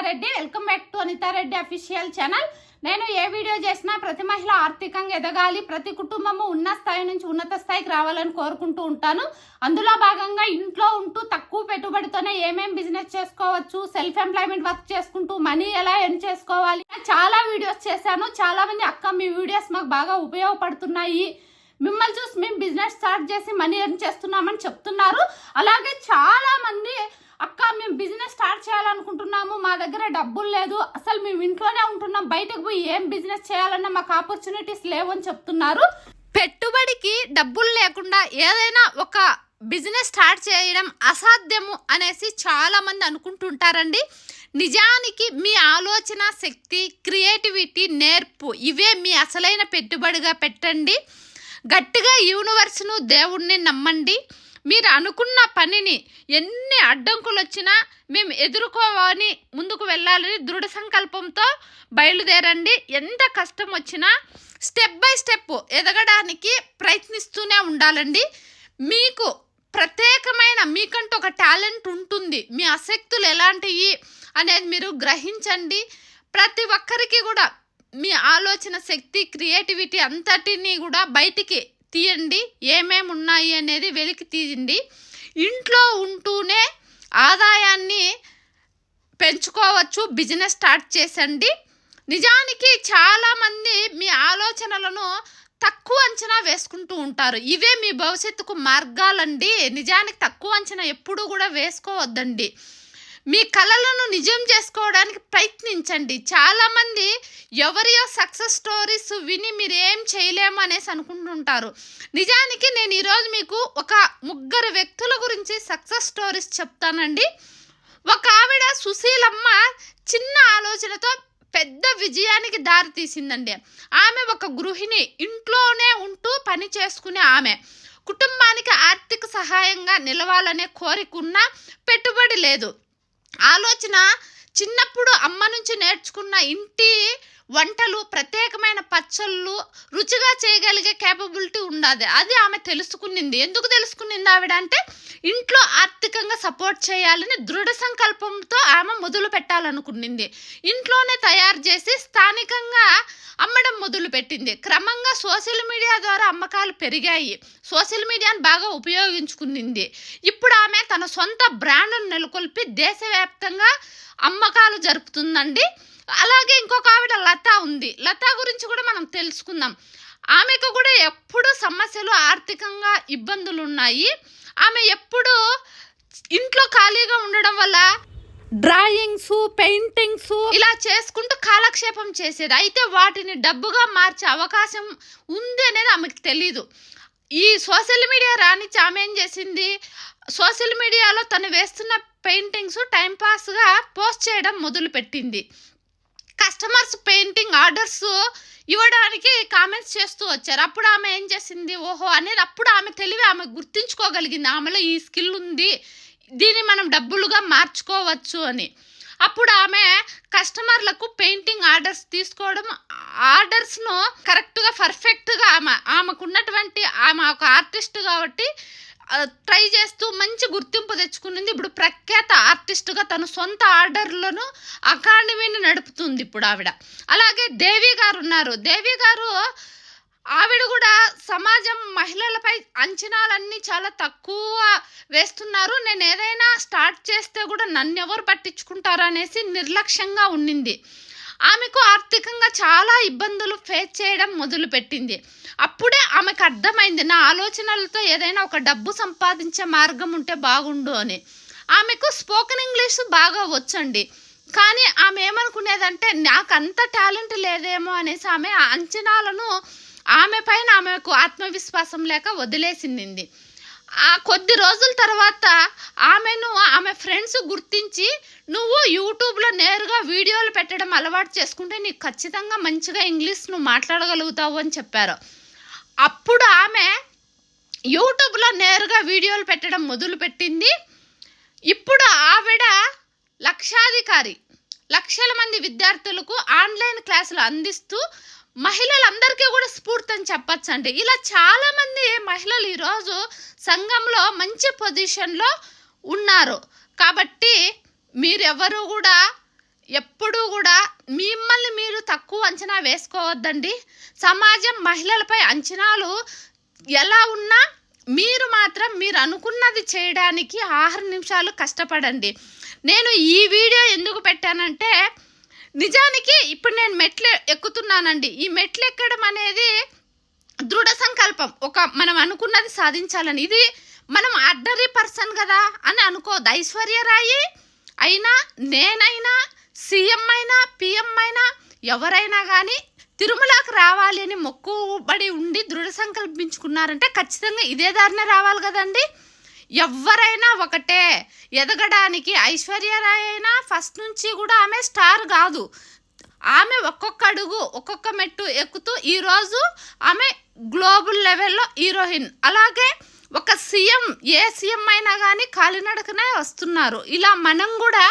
Anitha Reddy welcome back to Anitha Reddy official channel నేను ఏ video చేసినా ప్రతి మహిళ ఆర్థికంగా ఎదగాలి. ప్రతి కుటుంబము ఉన్న స్థాయి నుంచి ఉన్నత స్థాయికి రావాలని కోరుకుంటూ ఉంటాను. అందులో భాగంగా ఇంట్లో ఉంటూ తక్కువ పెట్టుబడితోనే ఏమేం బిజినెస్ చేసుకోవచ్చు సెల్ఫ్ ఎంప్లాయ్మెంట్ వర్క్ చేసుకుంటూ మనీ ఎలా ఎర్న్ చేసుకోవాలి. చాలా వీడియోస్ చేశాను. చాలా మంది అక్క మీ వీడియోస్ మాకు బాగా ఉపయోగపడుతున్నాయి. మిమ్మల్ని చూసి మేము బిజినెస్ స్టార్ట్ చేసి మనీ ఎర్న్ చేస్తున్నామని చెప్తున్నారు. అలాగే చాలా మంది అక్క మేము బిజినెస్ స్టార్ట్ చేయాలనుకుంటున్నాము మా దగ్గర డబ్బులు లేదు అసలు మేము ఇంట్లోనే ఉంటున్నాం బయటకు పోయి ఏం బిజినెస్ చేయాలన్నా మాకు ఆపర్చునిటీస్ లేవని చెప్తున్నారు. పెట్టుబడికి డబ్బులు లేకుండా ఏదైనా ఒక బిజినెస్ స్టార్ట్ చేయడం అసాధ్యము అనేసి చాలామంది అనుకుంటుంటారండి. నిజానికి మీ ఆలోచన శక్తి క్రియేటివిటీ నేర్పు ఇవే మీ అసలైన పెట్టుబడిగా పెట్టండి. గట్టిగా యూనివర్స్ను దేవుణ్ణి నమ్మండి. మీరు అనుకున్న పనిని ఎన్ని అడ్డంకులు వచ్చినా మేము ఎదుర్కోవాలని ముందుకు వెళ్ళాలని దృఢ సంకల్పంతో బయలుదేరండి. ఎంత కష్టం వచ్చినా స్టెప్ బై స్టెప్ ఎదగడానికి ప్రయత్నిస్తూనే ఉండాలండి. మీకు ప్రత్యేకమైన మీకంటూ ఒక టాలెంట్ ఉంటుంది. మీ ఆసక్తులు ఎలాంటివి అనేది మీరు గ్రహించండి. ప్రతి ఒక్కరికి కూడా మీ ఆలోచన శక్తి క్రియేటివిటీ అంతటినీ కూడా బయటికి తీయండి ఏమేమి ఉన్నాయి అనేది వెలికి తీయండి. ఇంట్లో ఉంటూనే ఆదాయాన్ని పెంచుకోవచ్చు బిజినెస్ స్టార్ట్ చేసండి. నిజానికి చాలామంది మీ ఆలోచనలను తక్కువ అంచనా వేసుకుంటూ ఉంటారు. ఇవే మీ భవిష్యత్తుకు మార్గాలండి. నిజానికి తక్కువ అంచనా ఎప్పుడూ కూడా వేసుకోవద్దండి. మీ కళలను నిజం చేసుకోవడానికి ప్రయత్నించండి. చాలామంది ఎవరియో సక్సెస్ స్టోరీస్ విని మీరు ఏం చేయలేము అనేసి అనుకుంటుంటారు. నిజానికి నేను ఈరోజు మీకు ఒక ముగ్గురు వ్యక్తుల గురించి సక్సెస్ స్టోరీస్ చెప్తానండి. ఒక ఆవిడ సుశీలమ్మ చిన్న ఆలోచనతో పెద్ద విజయానికి దారి తీసిందండి. ఆమె ఒక గృహిణి ఇంట్లోనే ఉంటూ పని చేసుకునే ఆమె. కుటుంబానికి ఆర్థిక సహాయంగా నిలవాలనే కోరిక ఉన్నా పెట్టుబడి లేదు. ఆలోచన చిన్నప్పుడు అమ్మ నుంచి నేర్చుకున్న ఇంటి వంటలు ప్రత్యేకమైన పచ్చళ్ళు రుచిగా చేయగలిగే కేపబిలిటీ ఉండదు. అది ఆమె తెలుసుకునింది. ఎందుకు తెలుసుకునింది ఆవిడ అంటే ఇంట్లో ఆర్థికంగా సపోర్ట్ చేయాలని దృఢ సంకల్పంతో ఆమె మొదలు పెట్టాలనుకునింది. ఇంట్లోనే తయారు చేసి స్థానికంగా అమ్మడం మొదలు పెట్టింది. క్రమంగా సోషల్ మీడియా ద్వారా అమ్మకాలు పెరిగాయి. సోషల్ మీడియాను బాగా ఉపయోగించుకునింది. ఇప్పుడు ఆమె తన సొంత బ్రాండ్ను నెలకొల్పి దేశవ్యాప్తంగా అమ్మకాలు జరుపుతుందండి. అలాగే ఇంకొక ఆవిడ లత ఉంది. లత గురించి కూడా మనం తెలుసుకుందాం. ఆమెకు కూడా ఎప్పుడు సమస్యలు ఆర్థికంగా ఇబ్బందులు ఉన్నాయి ఆమె ఎప్పుడు ఇంట్లో ఖాళీగా ఉండడం వల్ల డ్రాయింగ్స్ పెయింటింగ్స్ ఇలా చేసుకుంటూ కాలక్షేపం చేసేది. అయితే వాటిని డబ్బుగా మార్చే అవకాశం ఉంది అనేది ఆమెకు తెలీదు. ఈ సోషల్ మీడియా రానిచ్చి ఆమె ఏం చేసింది? సోషల్ మీడియాలో తను వేస్తున్న పెయింటింగ్స్ టైంపాస్గా పోస్ట్ చేయడం మొదలుపెట్టింది. కస్టమర్స్ పెయింటింగ్ ఆర్డర్స్ ఇవ్వడానికి కామెంట్స్ చేస్తూ వచ్చారు. అప్పుడు ఆమె ఏం చేసింది? ఓహో అనేది అప్పుడు ఆమె తెలివి ఆమె గుర్తించుకోగలిగింది. ఆమెలో ఈ స్కిల్ ఉంది. దీన్ని మనం డబ్బులుగా మార్చుకోవచ్చు అని. అప్పుడు ఆమె కస్టమర్లకు పెయింటింగ్ ఆర్డర్స్ తీసుకోవడం ఆర్డర్స్ను కరెక్ట్గా పర్ఫెక్ట్గా ఆమె ఆమెకు ఉన్నటువంటి ఆమె ఒక ఆర్టిస్ట్ కాబట్టి ట్రై చేస్తూ మంచి గుర్తింపు తెచ్చుకునింది. ఇప్పుడు ప్రఖ్యాత ఆర్టిస్ట్గా తన సొంత ఆర్డర్లను అకాడమీని నడుపుతుంది ఇప్పుడు ఆవిడ. అలాగే దేవి గారు ఉన్నారు. దేవి గారు ఆవిడ కూడా సమాజం మహిళలపై అంచనాలన్నీ చాలా తక్కువ వేస్తున్నారు. నేను ఏదైనా స్టార్ట్ చేస్తే కూడా నన్ను ఎవరు పట్టించుకుంటారు అనేసి నిర్లక్ష్యంగా ఉండింది ఆమెకు ఆర్థికంగా చాలా ఇబ్బందులు ఫేస్ చేయడం మొదలుపెట్టింది. అప్పుడే ఆమెకు అర్థమైంది నా ఆలోచనలతో ఏదైనా ఒక డబ్బు సంపాదించే మార్గం ఉంటే బాగుండు అని. ఆమెకు స్పోకెన్ ఇంగ్లీష్ బాగా వచ్చండి. కానీ ఆమె ఏమనుకునేదంటే నాకు అంత టాలెంట్ లేదేమో అనేసి ఆమె అంచనాలను ఆమె పైన ఆమెకు ఆత్మవిశ్వాసం లేక వదిలేసింది. ఆ కొద్ది రోజుల తర్వాత ఆమెను ఆమె ఫ్రెండ్స్ గుర్తించి నువ్వు యూట్యూబ్లో నేరుగా వీడియోలు పెట్టడం అలవాటు చేసుకుంటే నీకు ఖచ్చితంగా మంచిగా ఇంగ్లీష్ నువ్వు మాట్లాడగలుగుతావు అని చెప్పారు. అప్పుడు ఆమె యూట్యూబ్లో నేరుగా వీడియోలు పెట్టడం మొదలుపెట్టింది. ఇప్పుడు ఆవిడ లక్షాధికారి. లక్షల మంది విద్యార్థులకు ఆన్లైన్ క్లాసులు అందిస్తూ మహిళలందరికీ కూడా స్ఫూర్తి అని చెప్పచ్చు అండి ఇలా చాలామంది మహిళలు ఈరోజు సంఘంలో మంచి పొజిషన్లో ఉన్నారు. కాబట్టి మీరెవరు కూడా ఎప్పుడూ కూడా మిమ్మల్ని మీరు తక్కువ అంచనా వేసుకోవద్దండి. సమాజం మహిళలపై అంచనాలు ఎలా ఉన్నా మీరు మాత్రం మీరు అనుకున్నది చేయడానికి ఆరు నిమిషాలు కష్టపడండి. నేను ఈ వీడియో ఎందుకు పెట్టానంటే నిజానికి ఇప్పుడు నేను మెట్లు ఎక్కుతున్నానండి. ఈ మెట్లు ఎక్కడం అనేది దృఢ సంకల్పం. ఒక మనం అనుకున్నది సాధించాలని. ఇది మనం ఆర్డనరీ పర్సన్ కదా అని అనుకోవద్దు. ఐశ్వర్యరాయి అయినా నేనైనా సీఎం అయినా పిఎం అయినా ఎవరైనా కానీ తిరుమలకు రావాలి అని మొక్కుబడి ఉండి దృఢ సంకల్పించుకున్నారంటే ఖచ్చితంగా ఇదే దారినే రావాలి కదండి. ఎవరైనా ఒకటే ఎదగడానికి ఐశ్వర్యరాయ్ అయినా ఫస్ట్ నుంచి కూడా ఆమె స్టార్ కాదు. ఆమె ఒక్కొక్క అడుగు ఒక్కొక్క మెట్టు ఎక్కుతూ ఈరోజు ఆమె గ్లోబల్ లెవెల్లో హీరోయిన్. అలాగే ఒక సీఎం ఏ సీఎం అయినా కానీ కాలినడకనే వస్తున్నారు. ఇలా మనం కూడా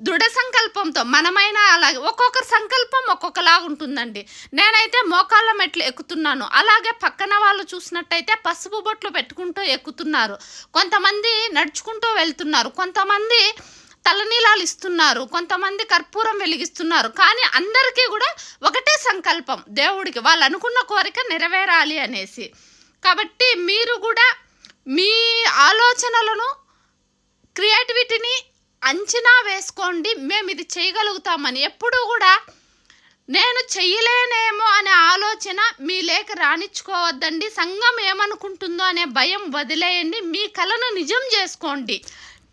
దృఢ సంకల్పంతో మనమైనా అలాగే ఒక్కొక్కరి సంకల్పం ఒక్కొక్కలాగా ఉంటుందండి. నేనైతే మోకాళ్ళ మెట్లు ఎక్కుతున్నాను. అలాగే పక్కన వాళ్ళు చూసినట్టయితే పసుపు బొట్లు పెట్టుకుంటూ ఎక్కుతున్నారు. కొంతమంది నడుచుకుంటూ వెళ్తున్నారు. కొంతమంది తలనీలాలు ఇస్తున్నారు. కొంతమంది కర్పూరం వెలిగిస్తున్నారు. కానీ అందరికీ కూడా ఒకటే సంకల్పం. దేవుడికి వాళ్ళు అనుకున్న కోరిక నెరవేరాలి అనేసి. కాబట్టి మీరు కూడా మీ ఆలోచనలను క్రియేటివిటీని అంచనా వేసుకోండి మేము ఇది చేయగలుగుతామని. ఎప్పుడూ కూడా నేను చెయ్యలేనేమో అనే ఆలోచన మీ లేక రాణించుకోవద్దండి. సంఘం ఏమనుకుంటుందో అనే భయం వదిలేయండి. మీ కలను నిజం చేసుకోండి.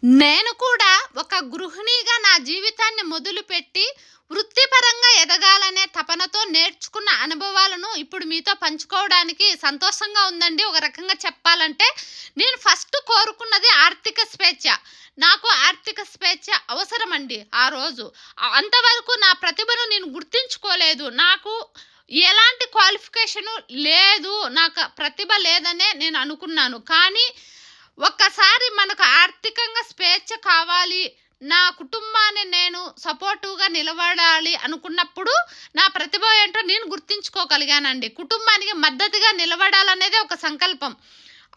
నేను కూడా ఒక గృహిణిగా నా జీవితాన్ని మొదలుపెట్టి వృత్తిపరంగా ఎదగాలనే తపనతో నేర్చుకున్న అనుభవాలను ఇప్పుడు మీతో పంచుకోవడానికి సంతోషంగా ఉందండి. ఒక రకంగా చెప్పాలంటే నేను ఫస్ట్ కోరుకున్నది ఆర్థిక స్వేచ్ఛ. నాకు ఆర్థిక స్వేచ్ఛ అవసరమండి ఆ రోజు. అంతవరకు నా ప్రతిభను నేను గుర్తించుకోలేదు. నాకు ఎలాంటి క్వాలిఫికేషను లేదు. నాకు ప్రతిభ లేదనే నేను అనుకున్నాను. కానీ ఒక్కసారి మనకు ఆర్థికంగా స్వేచ్ఛ కావాలి నా కుటుంబాన్ని నేను సపోర్టివ్గా నిలబడాలి అనుకున్నప్పుడు నా ప్రతిభ ఏంటో నేను గుర్తించుకోగలిగానండి. కుటుంబానికి మద్దతుగా నిలబడాలనేదే ఒక సంకల్పం.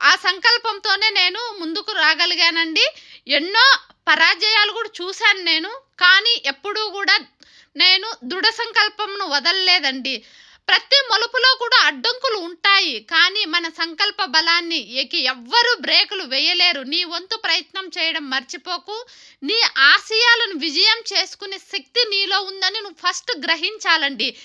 ఆ సంకల్పంతోనే నేను ముందుకు రాగలిగానండి. ఎన్నో పరాజయాలు కూడా చూశాను నేను. కానీ ఎప్పుడూ కూడా నేను దృఢ సంకల్పంను వదలలేదండి. ప్రతి మలుపులో కూడా అడ్డంకులు ఉంటాయి. కానీ మన సంకల్ప బలాన్ని ఎకి ఎవ్వరు బ్రేకులు వేయలేరు. నీ వంతు ప్రయత్నం చేయడం మర్చిపోకు. నీ ఆశయాలను విజయం చేసుకునే శక్తి నీలో ఉందని నువ్వు ఫస్ట్ గ్రహించాలండి.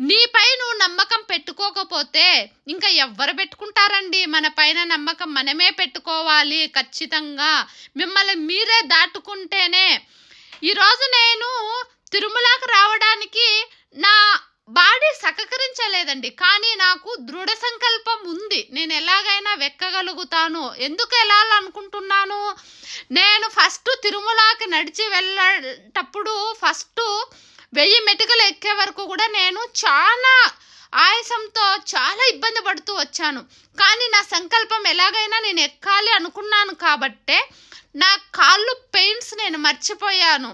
నీపై నువ్వు నమ్మకం పెట్టుకోకపోతే ఇంకా ఎవ్వరు పెట్టుకుంటారండి? మన పైన నమ్మకం మనమే పెట్టుకోవాలి ఖచ్చితంగా. మిమ్మల్ని మీరే దాటుకుంటేనే. ఈరోజు నేను తిరుమలకు రావడానికి నా బాడీ సహకరించలేదండి. కానీ నాకు దృఢ సంకల్పం ఉంది. నేను ఎలాగైనా వెక్కగలుగుతాను. ఎందుకు వెళ్ళాలనుకుంటున్నాను నేను ఫస్ట్ తిరుమలకి నడిచి వెళ్ళేటప్పుడు ఫస్ట్ వెయ్యి మెటుకలు ఎక్కే వరకు కూడా నేను చాలా ఆయాసంతో చాలా ఇబ్బంది పడుతూ వచ్చాను. కానీ నా సంకల్పం ఎలాగైనా నేను ఎక్కాలి అనుకున్నాను కాబట్టే నా కాళ్ళు పెయిన్స్ నేను మర్చిపోయాను.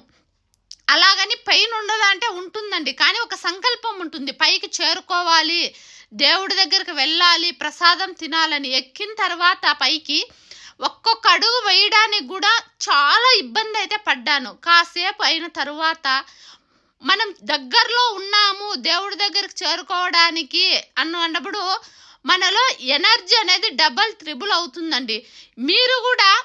అలాగని పెయిన్ ఉండదా అంటే ఉంటుందండి. కానీ ఒక సంకల్పం ఉంటుంది. పైకి చేరుకోవాలి దేవుడి దగ్గరికి వెళ్ళాలి ప్రసాదం తినాలని ఎక్కిన తర్వాత పైకి ఒక్కొక్క అడుగు వేయడానికి కూడా చాలా ఇబ్బంది అయితే పడ్డాను. కాసేపు అయిన తరువాత మనం దగ్గరలో ఉన్నాము దేవుడి దగ్గరికి చేరుకోవడానికి అన్నప్పుడు మనలో ఎనర్జీ అనేది డబల్ త్రిబుల్ అవుతుందండి. మీరు కూడా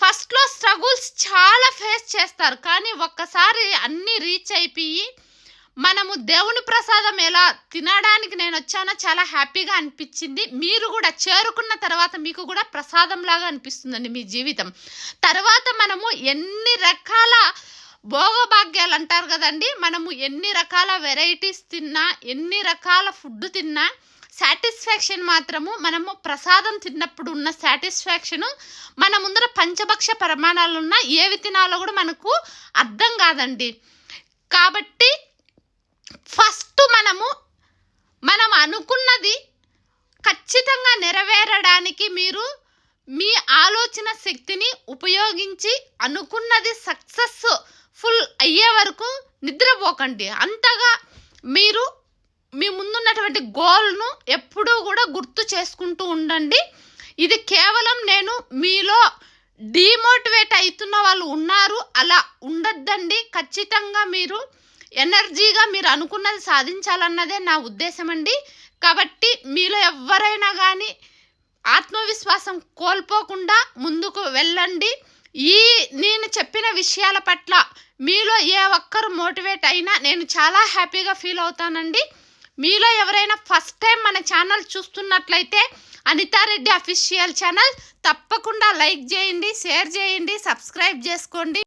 ఫస్ట్లో స్ట్రగుల్స్ చాలా ఫేస్ చేస్తారు. కానీ ఒక్కసారి అన్నీ రీచ్ అయిపోయి మనము దేవుని ప్రసాదం ఎలా తినడానికి నేను వచ్చానో చాలా హ్యాపీగా అనిపించింది. మీరు కూడా చేరుకున్న తర్వాత మీకు కూడా ప్రసాదం లాగా అనిపిస్తుందండి మీ జీవితం. తర్వాత మనము ఎన్ని రకాల భోగభాగ్యాలు అంటారు కదండి. మనము ఎన్ని రకాల వెరైటీస్ తిన్నా ఎన్ని రకాల ఫుడ్ తిన్నా సాటిస్ఫాక్షన్ మాత్రము మనము ప్రసాదం తిన్నప్పుడు ఉన్న సాటిస్ఫాక్షను మన ముందర పంచభక్ష ప్రమాణాలున్న ఏవి తినాలో కూడా మనకు అర్థం కాదండి. కాబట్టి ఫస్ట్ మనము మనం అనుకున్నది ఖచ్చితంగా నెరవేరడానికి మీరు మీ ఆలోచన శక్తిని ఉపయోగించి అనుకున్నది సక్సెస్ ఫుల్ అయ్యే వరకు నిద్రపోకండి. అంతగా మీరు మీ ముందున్నటువంటి గోల్ను ఎప్పుడూ కూడా గుర్తు చేసుకుంటూ ఉండండి. ఇది కేవలం నేను మీలో డిమోటివేట్ అవుతున్న వాళ్ళు ఉన్నారు. అలా ఉండద్దండి. ఖచ్చితంగా మీరు ఎనర్జీగా మీరు అనుకున్నది సాధించాలన్నదే నా ఉద్దేశం అండి కాబట్టి మీలో ఎవరైనా కానీ ఆత్మవిశ్వాసం కోల్పోకుండా ముందుకు వెళ్ళండి. ఈ నేను చెప్పిన విషయాల పట్ల మీలో ఏ ఒక్కరు మోటివేట్ అయినా నేను చాలా హ్యాపీగా ఫీల్ అవుతానండి. మీలో ఎవరైనా ఫస్ట్ టైం మన ఛానల్ చూస్తున్నట్లయితే అనితారెడ్డి అఫీషియల్ ఛానల్ తప్పకుండా లైక్ చేయండి షేర్ చేయండి సబ్స్క్రైబ్ చేసుకోండి.